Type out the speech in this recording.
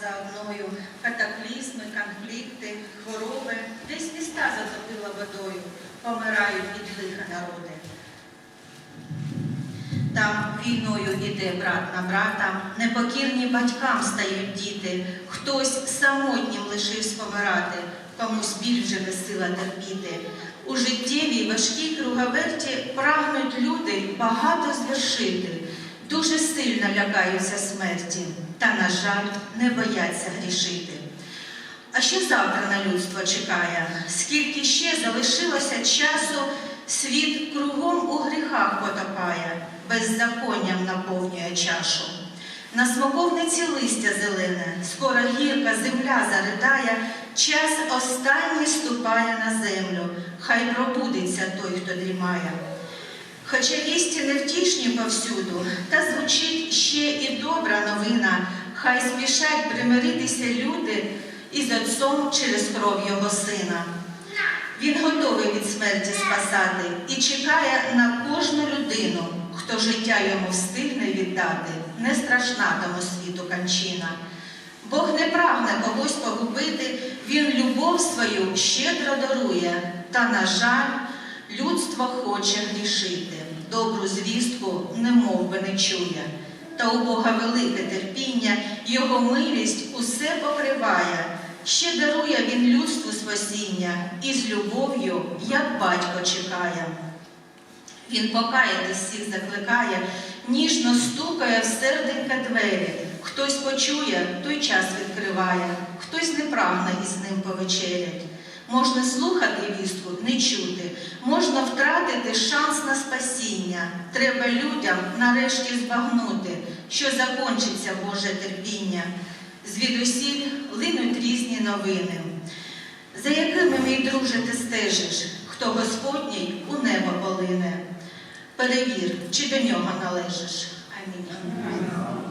за одною катаклізми, конфлікти, хвороби. Десь міста затопило водою, помирають від лиха народи. Там війною іде брат на брата, непокірні батькам стають діти, хтось самотнім лишився помирати, комусь біль вже не сила терпіти. У життєвій важкій круговерті прагнуть люди багато звершити, дуже сильно лякаються смерті, та, на жаль, не бояться грішити. А що завтра на людство чекає? Скільки ще залишилося часу, світ кругом у гріхах потопає, беззаконням наповнює чашу. На смоковниці листя зелене, скоро гірка земля заридає, час останній ступає на землю, хай пробудеться той, хто дрімає. Хоча вісті невтішні повсюду, та звучить ще і добра новина, хай спішать примиритися люди із отцом через кров його сина. Він готовий від смерті спасати і чекає на кожну людину, хто життя йому встигне віддати, не страшна тому світу кончина. Бог не прагне когось погубити, Він любов свою щедро дарує, та, на жаль, людство хоче грішити, добру звістку немов би не чує. Та у Бога велике терпіння, Його милість усе покриває. Ще дарує він людству спасіння і з любов'ю, як батько чекає. Він покаятись всіх закликає, ніжно стукає в серденька двері. Хтось почує, той час відкриває, хтось не прагне із ним повечерять. Можна слухати вістку, не чути, можна втратити шанс на спасіння. Треба людям нарешті збагнути, що закінчиться Боже терпіння. Звідусіль линуть різні новини. За якими, мій друже, ти стежиш, хто Господній у небо полине? Перевір, чи до нього належиш. Амінь.